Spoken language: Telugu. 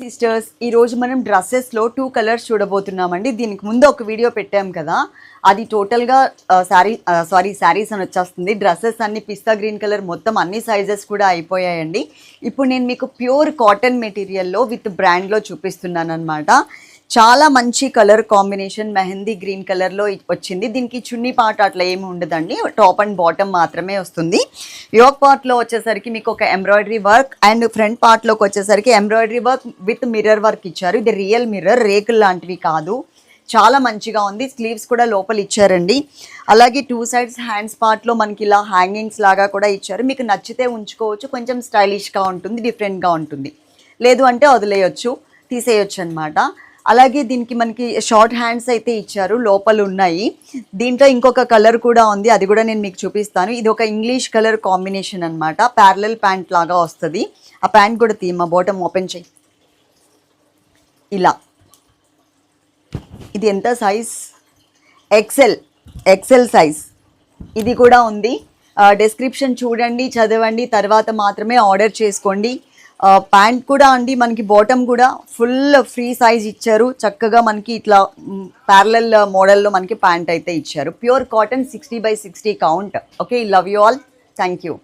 సిస్టర్స్ ఈరోజు మనం డ్రెస్సెస్లో టూ కలర్స్ చూడబోతున్నామండి. దీనికి ముందు ఒక వీడియో పెట్టాం కదా. అది టోటల్గా శారీ సారీ శారీస్ అని వచ్చేస్తుంది. డ్రెస్సెస్ అన్ని పిస్తా గ్రీన్ కలర్ మొత్తం అన్ని సైజెస్ కూడా అయిపోయాయండి. ఇప్పుడు నేను మీకు ప్యూర్ కాటన్ మెటీరియల్లో విత్ బ్రాండ్లో చూపిస్తున్నాను అనమాట చాలా మంచి కలర్ కాంబినేషన్ మెహందీ గ్రీన్ కలర్లో వచ్చింది. దీనికి చున్నీ పార్ట్ అట్లా ఏమి ఉండదండి. టాప్ అండ్ బాటమ్ మాత్రమే వస్తుంది. యోక్ పార్ట్లో వచ్చేసరికి మీకు ఒక ఎంబ్రాయిడరీ వర్క్ అండ్ ఫ్రంట్ పార్ట్లోకి వచ్చేసరికి embroidery work with mirror work ఇచ్చారు. ఇది రియల్ మిర్రర్ రేకులు లాంటివి కాదు. చాలా మంచిగా ఉంది. స్లీవ్స్ కూడా లోపల ఇచ్చారండి. అలాగే టూ సైడ్స్ హ్యాండ్స్ పార్ట్లో మనకి ఇలా హ్యాంగింగ్స్ లాగా కూడా ఇచ్చారు. మీకు నచ్చితే ఉంచుకోవచ్చు. కొంచెం స్టైలిష్గా ఉంటుంది డిఫరెంట్గా ఉంటుంది. లేదు అంటే వదిలేయచ్చు తీసేయొచ్చు అనమాట అలాగే దీనికి మనకి షార్ట్ హ్యాండ్స్ అయితే ఇచ్చారు లోపల ఉన్నాయి దీంట్లో ఇంకొక కలర్ కూడా ఉంది అది కూడా నేను మీకు చూపిస్తాను. ఇది ఒక ఇంగ్లీష్ కలర్ కాంబినేషన్ అనమాట ప్యారలల్ ప్యాంట్ లాగా వస్తుంది. ఆ ప్యాంట్ కూడా తీయమ్మా బాటమ్ ఓపెన్ చేయి. ఇలా. ఇది ఎంత సైజ్? XL XL size. ఇది కూడా ఉంది. డిస్క్రిప్షన్ చూడండి చదవండి తర్వాత మాత్రమే ఆర్డర్ చేసుకోండి. ప్యాంట్ కూడా అండి మనకి బాటమ్ కూడా ఫుల్ ఫ్రీ సైజ్ ఇచ్చారు. చక్కగా మనకి ఇట్లా ప్యారలల్ మోడల్లో మనకి ప్యాంట్ అయితే ఇచ్చారు. Pure cotton sixty by sixty count okay love you all thank you